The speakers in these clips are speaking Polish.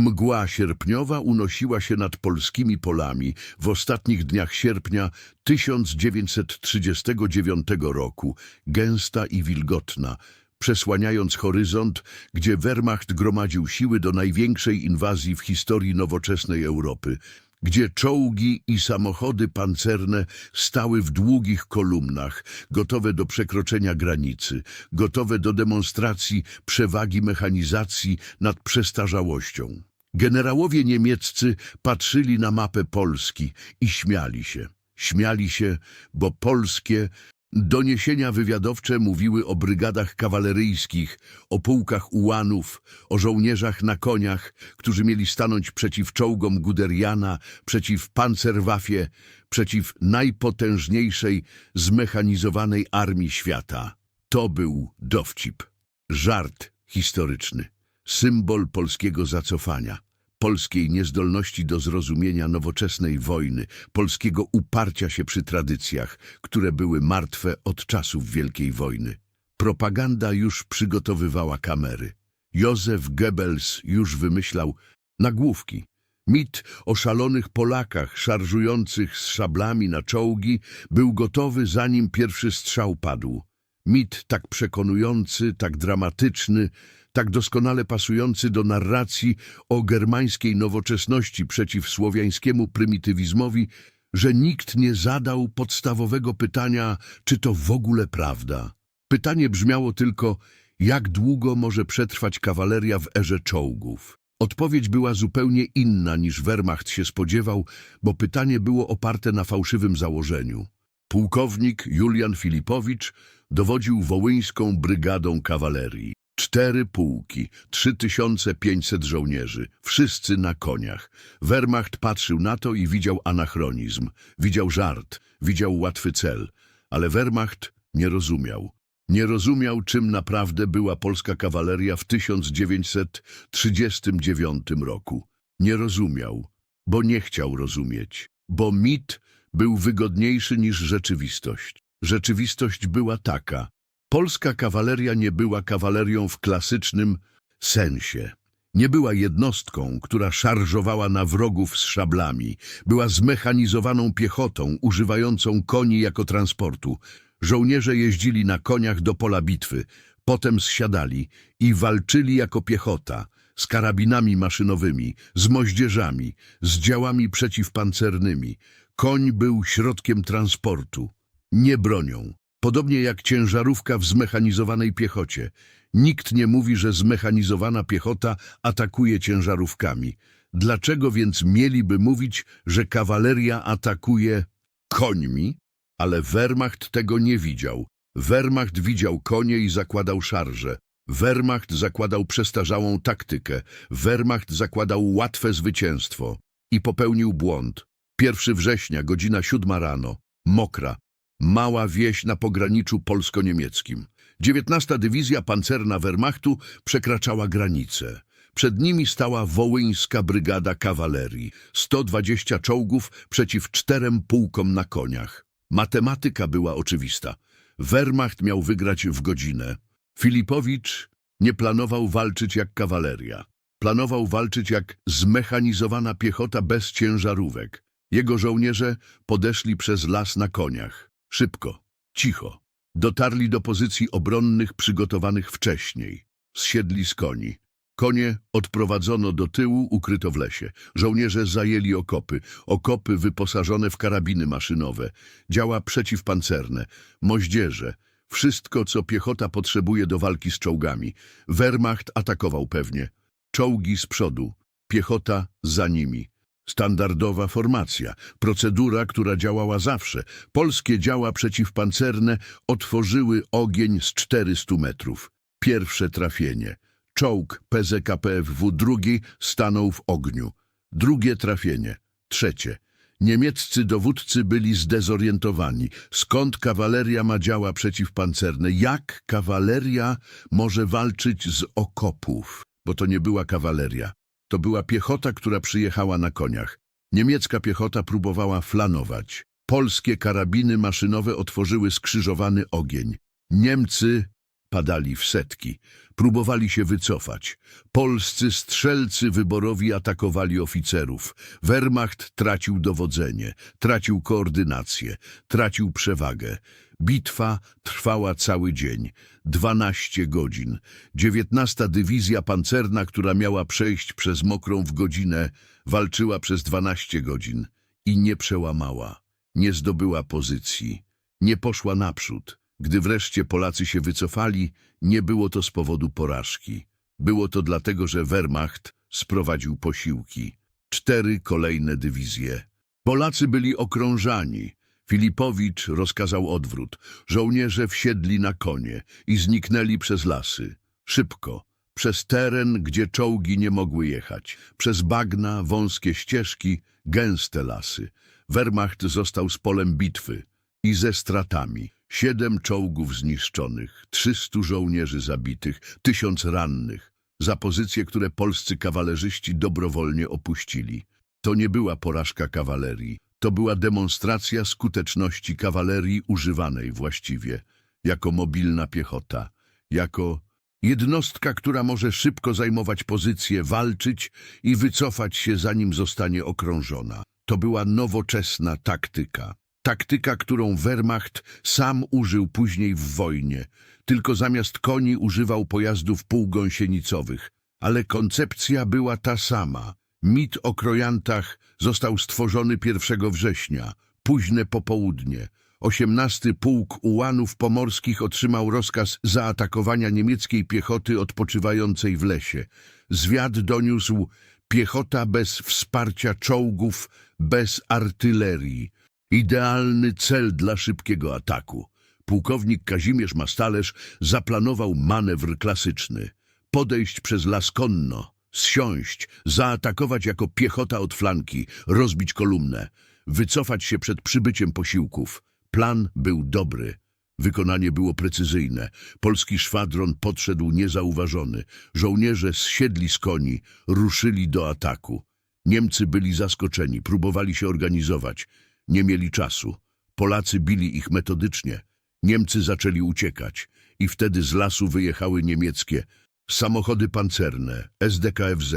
Mgła sierpniowa unosiła się nad polskimi polami w ostatnich dniach sierpnia 1939 roku, gęsta i wilgotna, przesłaniając horyzont, gdzie Wehrmacht gromadził siły do największej inwazji w historii nowoczesnej Europy, gdzie czołgi i samochody pancerne stały w długich kolumnach, gotowe do przekroczenia granicy, gotowe do demonstracji przewagi mechanizacji nad przestarzałością. Generałowie niemieccy patrzyli na mapę Polski i śmiali się. Śmiali się, bo polskie doniesienia wywiadowcze mówiły o brygadach kawaleryjskich, o pułkach ułanów, o żołnierzach na koniach, którzy mieli stanąć przeciw czołgom Guderiana, przeciw Panzerwaffie, przeciw najpotężniejszej zmechanizowanej armii świata. To był dowcip, żart historyczny, symbol polskiego zacofania, polskiej niezdolności do zrozumienia nowoczesnej wojny, polskiego uparcia się przy tradycjach, które były martwe od czasów Wielkiej Wojny. Propaganda już przygotowywała kamery. Józef Goebbels już wymyślał nagłówki. Mit o szalonych Polakach szarżujących z szablami na czołgi był gotowy zanim pierwszy strzał padł. Mit tak przekonujący, tak dramatyczny, tak doskonale pasujący do narracji o germańskiej nowoczesności przeciw słowiańskiemu prymitywizmowi, że nikt nie zadał podstawowego pytania, czy to w ogóle prawda. Pytanie brzmiało tylko, jak długo może przetrwać kawaleria w erze czołgów. Odpowiedź była zupełnie inna niż Wehrmacht się spodziewał, bo pytanie było oparte na fałszywym założeniu. Pułkownik Julian Filipowicz dowodził wołyńską brygadą kawalerii. Cztery pułki, 3500 żołnierzy, wszyscy na koniach. Wehrmacht patrzył na to i widział anachronizm, widział żart, widział łatwy cel, ale Wehrmacht nie rozumiał. Nie rozumiał, czym naprawdę była polska kawaleria w 1939 roku. Nie rozumiał, bo nie chciał rozumieć, bo mit był wygodniejszy niż rzeczywistość. Rzeczywistość była taka. Polska kawaleria nie była kawalerią w klasycznym sensie. Nie była jednostką, która szarżowała na wrogów z szablami. Była zmechanizowaną piechotą, używającą koni jako transportu. Żołnierze jeździli na koniach do pola bitwy, potem zsiadali i walczyli jako piechota, z karabinami maszynowymi, z moździerzami, z działami przeciwpancernymi. Koń był środkiem transportu, nie bronią. Podobnie jak ciężarówka w zmechanizowanej piechocie. Nikt nie mówi, że zmechanizowana piechota atakuje ciężarówkami. Dlaczego więc mieliby mówić, że kawaleria atakuje końmi? Ale Wehrmacht tego nie widział. Wehrmacht widział konie i zakładał szarże. Wehrmacht zakładał przestarzałą taktykę. Wehrmacht zakładał łatwe zwycięstwo. I popełnił błąd. 1 września, godzina siódma rano. Mokra. Mała wieś na pograniczu polsko-niemieckim. 19. Dywizja Pancerna Wehrmachtu przekraczała granicę. Przed nimi stała wołyńska brygada kawalerii. 120 czołgów przeciw czterem pułkom na koniach. Matematyka była oczywista. Wehrmacht miał wygrać w godzinę. Filipowicz nie planował walczyć jak kawaleria. Planował walczyć jak zmechanizowana piechota bez ciężarówek. Jego żołnierze podeszli przez las na koniach. Szybko, cicho. Dotarli do pozycji obronnych przygotowanych wcześniej. Zsiedli z koni. Konie odprowadzono do tyłu, ukryto w lesie. Żołnierze zajęli okopy. Okopy wyposażone w karabiny maszynowe. Działa przeciwpancerne. Moździerze. Wszystko, co piechota potrzebuje do walki z czołgami. Wehrmacht atakował pewnie. Czołgi z przodu. Piechota za nimi. Standardowa formacja, procedura, która działała zawsze. Polskie działa przeciwpancerne otworzyły ogień z 400 metrów. Pierwsze trafienie. Czołg PZKPFW drugi stanął w ogniu. Drugie trafienie. Trzecie. Niemieccy dowódcy byli zdezorientowani. Skąd kawaleria ma działa przeciwpancerne? Jak kawaleria może walczyć z okopów? Bo to nie była kawaleria. To była piechota, która przyjechała na koniach. Niemiecka piechota próbowała flanować. Polskie karabiny maszynowe otworzyły skrzyżowany ogień. Niemcy padali w setki. Próbowali się wycofać. Polscy strzelcy wyborowi atakowali oficerów. Wehrmacht tracił dowodzenie, tracił koordynację, tracił przewagę. Bitwa trwała cały dzień, 12 godzin. 19 Dywizja Pancerna, która miała przejść przez Mokrą w godzinę, walczyła przez 12 godzin i nie przełamała, nie zdobyła pozycji, nie poszła naprzód. Gdy wreszcie Polacy się wycofali, nie było to z powodu porażki. Było to dlatego, że Wehrmacht sprowadził posiłki. Cztery kolejne dywizje. Polacy byli okrążani. Filipowicz rozkazał odwrót. Żołnierze wsiedli na konie i zniknęli przez lasy. Szybko, przez teren, gdzie czołgi nie mogły jechać, przez bagna, wąskie ścieżki, gęste lasy. Wehrmacht został z polem bitwy i ze stratami. Siedem czołgów zniszczonych, trzystu żołnierzy zabitych, tysiąc rannych. Za pozycje, które polscy kawalerzyści dobrowolnie opuścili. To nie była porażka kawalerii. To była demonstracja skuteczności kawalerii używanej właściwie, jako mobilna piechota, jako jednostka, która może szybko zajmować pozycję, walczyć i wycofać się, zanim zostanie okrążona. To była nowoczesna taktyka. Taktyka, którą Wehrmacht sam użył później w wojnie, tylko zamiast koni używał pojazdów półgąsienicowych. Ale koncepcja była ta sama. Mit o krojantach został stworzony 1 września, późne popołudnie. 18 Pułk Ułanów Pomorskich otrzymał rozkaz zaatakowania niemieckiej piechoty odpoczywającej w lesie. Zwiad doniósł piechota bez wsparcia czołgów, bez artylerii. Idealny cel dla szybkiego ataku. Pułkownik Kazimierz Mastalerz zaplanował manewr klasyczny. Podejść przez las konno, zsiąść, zaatakować jako piechota od flanki, rozbić kolumnę, wycofać się przed przybyciem posiłków. Plan był dobry. Wykonanie było precyzyjne. Polski szwadron podszedł niezauważony. Żołnierze zsiedli z koni, ruszyli do ataku. Niemcy byli zaskoczeni, próbowali się organizować. Nie mieli czasu. Polacy bili ich metodycznie. Niemcy zaczęli uciekać i wtedy z lasu wyjechały niemieckie samochody pancerne, SDKFZ.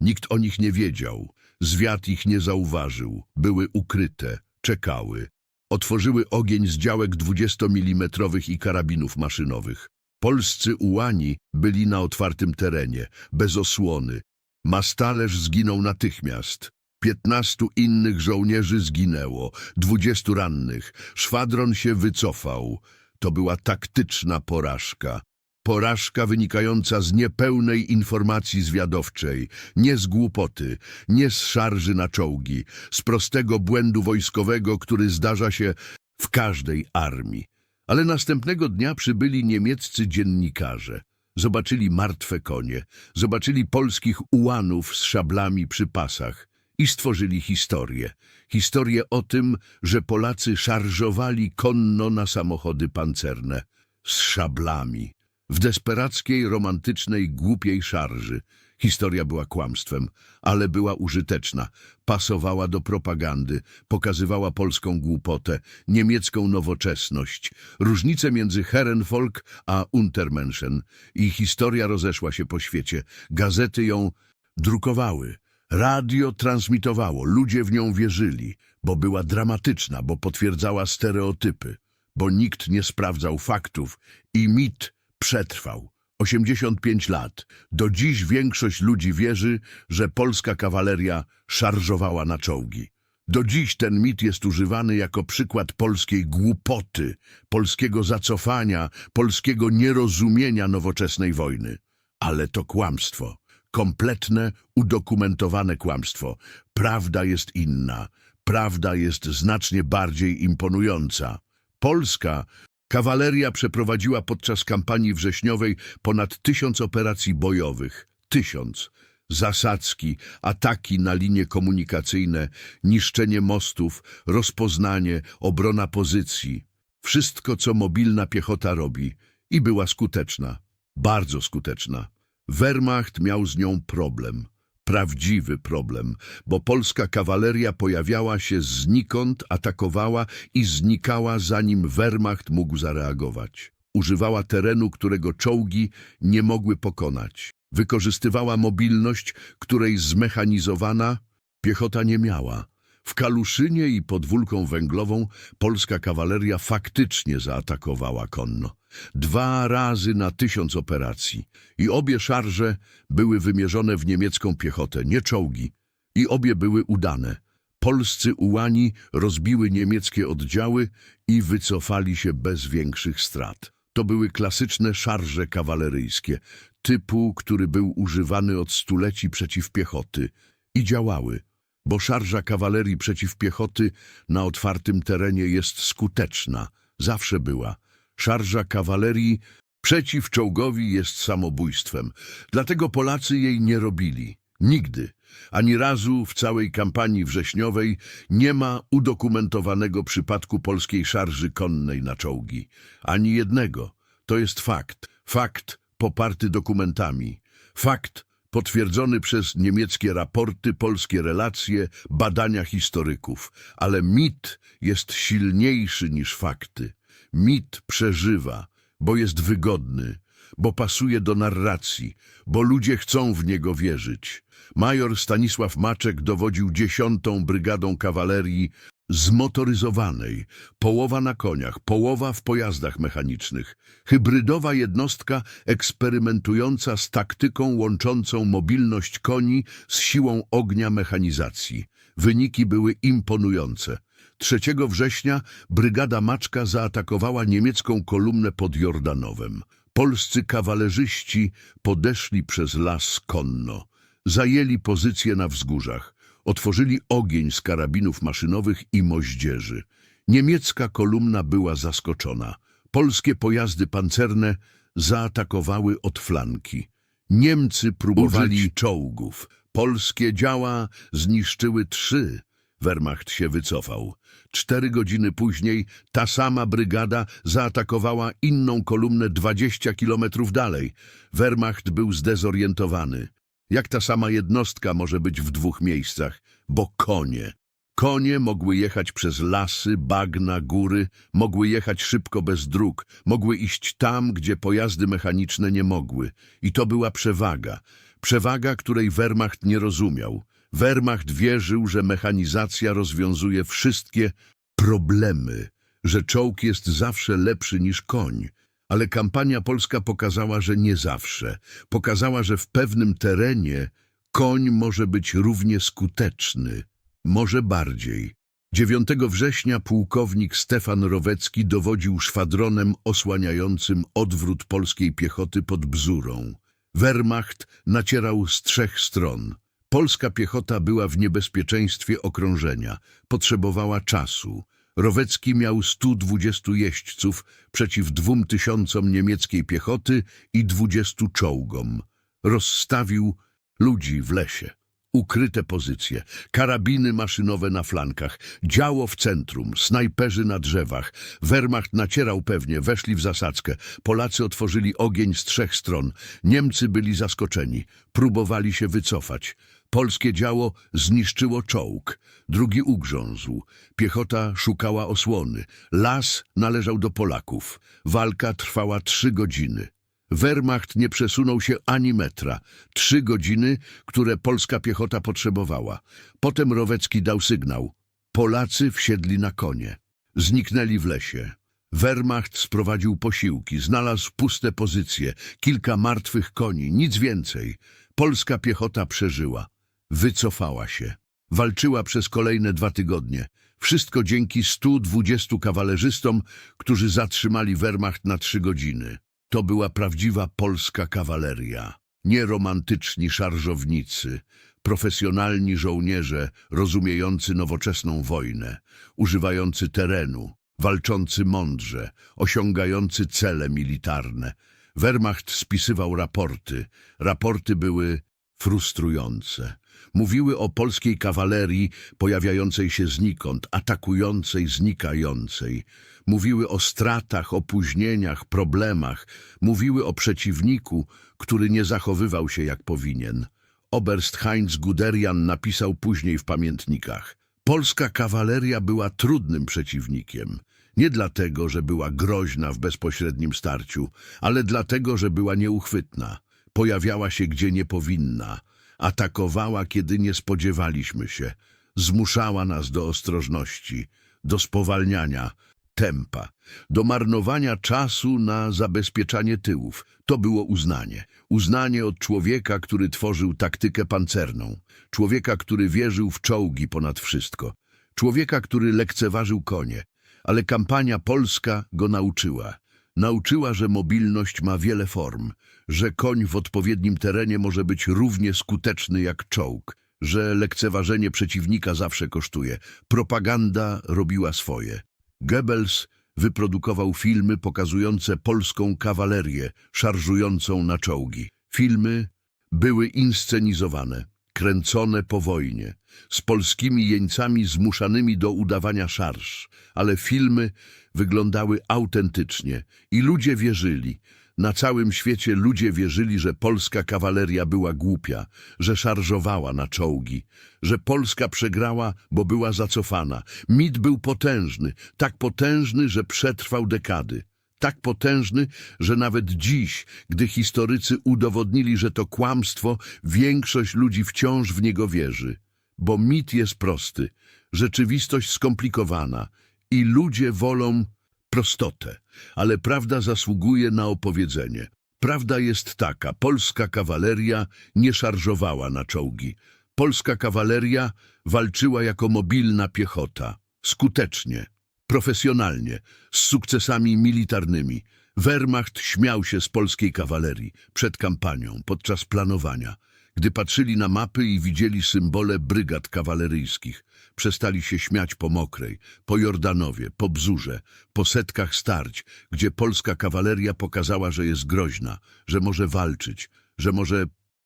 Nikt o nich nie wiedział. Zwiat ich nie zauważył. Były ukryte, czekały. Otworzyły ogień z działek 20 mm i karabinów maszynowych. Polscy ułani byli na otwartym terenie, bez osłony. Mastalerz zginął natychmiast. Piętnastu innych żołnierzy zginęło, dwudziestu rannych. Szwadron się wycofał. To była taktyczna porażka. Porażka wynikająca z niepełnej informacji zwiadowczej, nie z głupoty, nie z szarży na czołgi, z prostego błędu wojskowego, który zdarza się w każdej armii. Ale następnego dnia przybyli niemieccy dziennikarze. Zobaczyli martwe konie, zobaczyli polskich ułanów z szablami przy pasach i stworzyli historię. Historię o tym, że Polacy szarżowali konno na samochody pancerne z szablami. W desperackiej, romantycznej, głupiej szarży. Historia była kłamstwem, ale była użyteczna. Pasowała do propagandy, pokazywała polską głupotę, niemiecką nowoczesność, różnicę między Herrenvolk a Untermenschen. I historia rozeszła się po świecie. Gazety ją drukowały. Radio transmitowało, ludzie w nią wierzyli, bo była dramatyczna, bo potwierdzała stereotypy, bo nikt nie sprawdzał faktów i mit przetrwał. 85 lat. Do dziś większość ludzi wierzy, że polska kawaleria szarżowała na czołgi. Do dziś ten mit jest używany jako przykład polskiej głupoty, polskiego zacofania, polskiego nierozumienia nowoczesnej wojny. Ale to kłamstwo. Kompletne, udokumentowane kłamstwo. Prawda jest inna. Prawda jest znacznie bardziej imponująca. Polska kawaleria przeprowadziła podczas kampanii wrześniowej ponad tysiąc operacji bojowych. Tysiąc. Zasadzki, ataki na linie komunikacyjne, niszczenie mostów, rozpoznanie, obrona pozycji. Wszystko, co mobilna piechota robi. I była skuteczna. Bardzo skuteczna. Wehrmacht miał z nią problem. Prawdziwy problem, bo polska kawaleria pojawiała się znikąd, atakowała i znikała, zanim Wehrmacht mógł zareagować. używała terenu, którego czołgi nie mogły pokonać. Wykorzystywała mobilność, której zmechanizowana piechota nie miała. W Kaluszynie i pod Wólką Węglową polska kawaleria faktycznie zaatakowała konno. Dwa razy na tysiąc operacji. I obie szarże były wymierzone w niemiecką piechotę, nie czołgi. I obie były udane. Polscy ułani rozbiły niemieckie oddziały i wycofali się bez większych strat. To były klasyczne szarże kawaleryjskie, typu, który był używany od stuleci przeciw piechoty. I działały, bo szarża kawalerii przeciw piechoty na otwartym terenie jest skuteczna. Zawsze była. Szarża kawalerii przeciw czołgowi jest samobójstwem. Dlatego Polacy jej nie robili. Nigdy. Ani razu w całej kampanii wrześniowej nie ma udokumentowanego przypadku polskiej szarży konnej na czołgi. Ani jednego. To jest fakt. Fakt poparty dokumentami. Fakt potwierdzony przez niemieckie raporty, polskie relacje, badania historyków. Ale mit jest silniejszy niż fakty. Mit przeżywa, bo jest wygodny, bo pasuje do narracji, bo ludzie chcą w niego wierzyć. Major Stanisław Maczek dowodził dziesiątą brygadą kawalerii zmotoryzowanej, połowa na koniach, połowa w pojazdach mechanicznych. Hybrydowa jednostka eksperymentująca z taktyką łączącą mobilność koni z siłą ognia mechanizacji. Wyniki były imponujące. 3 września brygada Maczka zaatakowała niemiecką kolumnę pod Jordanowem. Polscy kawalerzyści podeszli przez las konno. Zajęli pozycje na wzgórzach. Otworzyli ogień z karabinów maszynowych i moździerzy. Niemiecka kolumna była zaskoczona. Polskie pojazdy pancerne zaatakowały od flanki. Niemcy próbowali Użyć czołgów. Polskie działa zniszczyły trzy. Wehrmacht się wycofał. Cztery godziny później ta sama brygada zaatakowała inną kolumnę 20 kilometrów dalej. Wehrmacht był zdezorientowany. Jak ta sama jednostka może być w dwóch miejscach? Bo konie. Konie mogły jechać przez lasy, bagna, góry, mogły jechać szybko bez dróg, mogły iść tam, gdzie pojazdy mechaniczne nie mogły. I to była przewaga. Przewaga, której Wehrmacht nie rozumiał. Wehrmacht wierzył, że mechanizacja rozwiązuje wszystkie problemy, że czołg jest zawsze lepszy niż koń. Ale kampania polska pokazała, że nie zawsze. Pokazała, że w pewnym terenie koń może być równie skuteczny, może bardziej. 9 września pułkownik Stefan Rowecki dowodził szwadronem osłaniającym odwrót polskiej piechoty pod Bzurą. Wehrmacht nacierał z trzech stron. Polska piechota była w niebezpieczeństwie okrążenia, potrzebowała czasu. Rowecki miał 120 jeźdźców przeciw dwóm tysiącom niemieckiej piechoty i 20 czołgom. Rozstawił ludzi w lesie. Ukryte pozycje, karabiny maszynowe na flankach, działo w centrum, snajperzy na drzewach. Wehrmacht nacierał pewnie, weszli w zasadzkę. Polacy otworzyli ogień z trzech stron. Niemcy byli zaskoczeni, próbowali się wycofać. Polskie działo zniszczyło czołg, drugi ugrzązł. Piechota szukała osłony. Las należał do Polaków. Walka trwała trzy godziny. Wehrmacht nie przesunął się ani metra. Trzy godziny, które polska piechota potrzebowała. Potem Rowecki dał sygnał. Polacy wsiedli na konie. Zniknęli w lesie. Wehrmacht sprowadził posiłki, znalazł puste pozycje, kilka martwych koni, nic więcej. Polska piechota przeżyła. Wycofała się. Walczyła przez kolejne dwa tygodnie. Wszystko dzięki 120 kawalerzystom, którzy zatrzymali Wehrmacht na trzy godziny. To była prawdziwa polska kawaleria. Nie romantyczni szarżownicy, profesjonalni żołnierze rozumiejący nowoczesną wojnę, używający terenu, walczący mądrze, osiągający cele militarne. Wehrmacht spisywał raporty. Raporty były frustrujące. Mówiły o polskiej kawalerii pojawiającej się znikąd, atakującej, znikającej. Mówiły o stratach, opóźnieniach, problemach. Mówiły o przeciwniku, który nie zachowywał się jak powinien. Oberst Heinz Guderian napisał później w pamiętnikach. Polska kawaleria była trudnym przeciwnikiem. Nie dlatego, że była groźna w bezpośrednim starciu, ale dlatego, że była nieuchwytna. Pojawiała się gdzie nie powinna. Atakowała, kiedy nie spodziewaliśmy się. Zmuszała nas do ostrożności, do spowalniania tempa, do marnowania czasu na zabezpieczanie tyłów. To było uznanie. Uznanie od człowieka, który tworzył taktykę pancerną. Człowieka, który wierzył w czołgi ponad wszystko. Człowieka, który lekceważył konie. Ale kampania polska go nauczyła. Nauczyła, że mobilność ma wiele form, że koń w odpowiednim terenie może być równie skuteczny jak czołg, że lekceważenie przeciwnika zawsze kosztuje. Propaganda robiła swoje. Goebbels wyprodukował filmy pokazujące polską kawalerię szarżującą na czołgi. Filmy były inscenizowane, kręcone po wojnie, z polskimi jeńcami zmuszanymi do udawania szarż, ale filmy wyglądały autentycznie i ludzie wierzyli. Na całym świecie ludzie wierzyli, że polska kawaleria była głupia, że szarżowała na czołgi, że Polska przegrała, bo była zacofana. Mit był potężny, tak potężny, że przetrwał dekady. Tak potężny, że nawet dziś, gdy historycy udowodnili, że to kłamstwo, większość ludzi wciąż w niego wierzy. Bo mit jest prosty, rzeczywistość skomplikowana i ludzie wolą prostotę, ale prawda zasługuje na opowiedzenie. Prawda jest taka, polska kawaleria nie szarżowała na czołgi. Polska kawaleria walczyła jako mobilna piechota, skutecznie, profesjonalnie, z sukcesami militarnymi. Wehrmacht śmiał się z polskiej kawalerii przed kampanią, podczas planowania. Gdy patrzyli na mapy i widzieli symbole brygad kawaleryjskich, przestali się śmiać po Mokrej, po Jordanowie, po Bzurze, po setkach starć, gdzie polska kawaleria pokazała, że jest groźna, że może walczyć, że może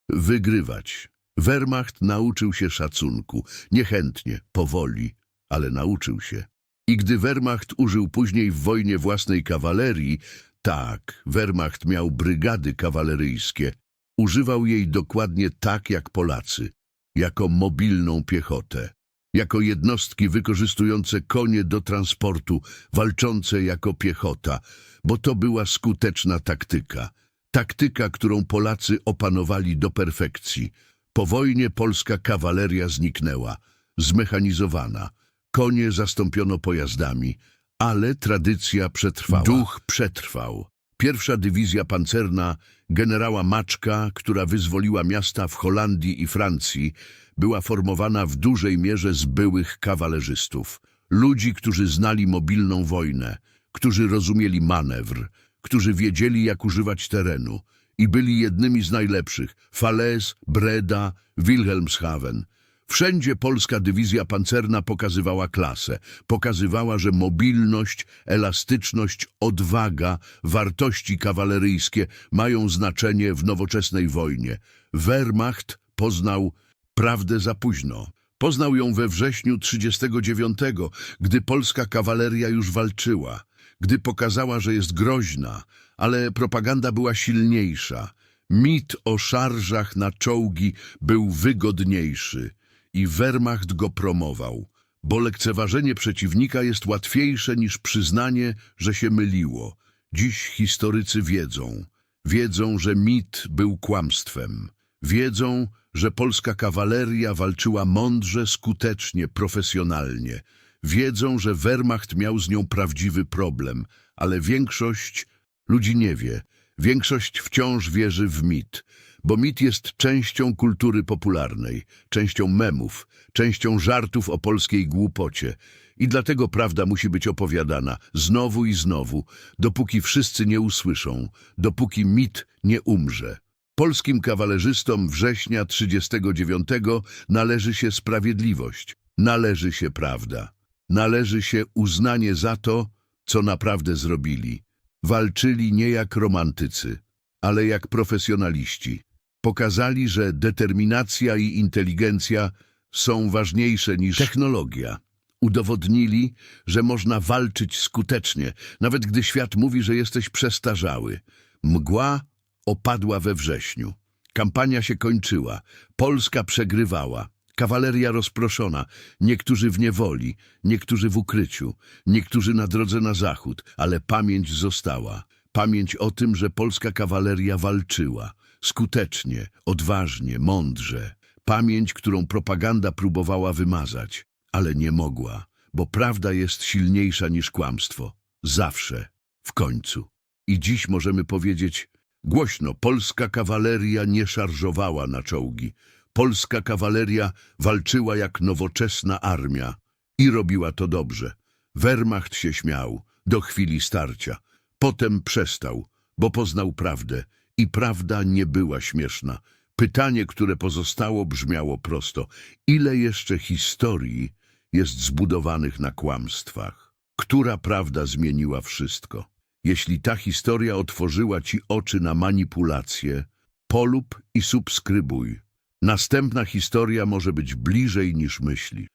wygrywać. Wehrmacht nauczył się szacunku, niechętnie, powoli, ale nauczył się. I gdy Wehrmacht użył później w wojnie własnej kawalerii, tak, Wehrmacht miał brygady kawaleryjskie, używał jej dokładnie tak jak Polacy, jako mobilną piechotę, jako jednostki wykorzystujące konie do transportu, walczące jako piechota, bo to była skuteczna taktyka. Taktyka, którą Polacy opanowali do perfekcji. Po wojnie polska kawaleria zniknęła, zmechanizowana. Konie zastąpiono pojazdami, ale tradycja przetrwała. Duch przetrwał. Pierwsza dywizja pancerna generała Maczka, która wyzwoliła miasta w Holandii i Francji, była formowana w dużej mierze z byłych kawalerzystów. Ludzi, którzy znali mobilną wojnę, którzy rozumieli manewr, którzy wiedzieli, jak używać terenu i byli jednymi z najlepszych. Falaise, Breda, Wilhelmshaven. Wszędzie polska dywizja pancerna pokazywała klasę. Pokazywała, że mobilność, elastyczność, odwaga, wartości kawaleryjskie mają znaczenie w nowoczesnej wojnie. Wehrmacht poznał prawdę za późno. Poznał ją we wrześniu 39, gdy polska kawaleria już walczyła, gdy pokazała, że jest groźna, ale propaganda była silniejsza. Mit o szarżach na czołgi był wygodniejszy i Wehrmacht go promował, bo lekceważenie przeciwnika jest łatwiejsze niż przyznanie, że się myliło. Dziś historycy wiedzą, wiedzą, że mit był kłamstwem, wiedzą, że polska kawaleria walczyła mądrze, skutecznie, profesjonalnie. Wiedzą, że Wehrmacht miał z nią prawdziwy problem, ale większość ludzi nie wie. Większość wciąż wierzy w mit, bo mit jest częścią kultury popularnej, częścią memów, częścią żartów o polskiej głupocie. I dlatego prawda musi być opowiadana znowu i znowu, dopóki wszyscy nie usłyszą, dopóki mit nie umrze. Polskim kawalerzystom września 39 należy się sprawiedliwość, należy się prawda, należy się uznanie za to, co naprawdę zrobili. Walczyli nie jak romantycy, ale jak profesjonaliści. Pokazali, że determinacja i inteligencja są ważniejsze niż technologia. Udowodnili, że można walczyć skutecznie, nawet gdy świat mówi, że jesteś przestarzały. Mgła opadła we wrześniu. Kampania się kończyła. Polska przegrywała. Kawaleria rozproszona, niektórzy w niewoli, niektórzy w ukryciu, niektórzy na drodze na zachód, ale pamięć została. Pamięć o tym, że polska kawaleria walczyła. Skutecznie, odważnie, mądrze. Pamięć, którą propaganda próbowała wymazać, ale nie mogła, bo prawda jest silniejsza niż kłamstwo. Zawsze, w końcu. I dziś możemy powiedzieć głośno, polska kawaleria nie szarżowała na czołgi. Polska kawaleria walczyła jak nowoczesna armia i robiła to dobrze. Wehrmacht się śmiał do chwili starcia. Potem przestał, bo poznał prawdę i prawda nie była śmieszna. Pytanie, które pozostało, brzmiało prosto. Ile jeszcze historii jest zbudowanych na kłamstwach? Która prawda zmieniła wszystko? Jeśli ta historia otworzyła ci oczy na manipulacje, polub i subskrybuj. Następna historia może być bliżej niż myśli.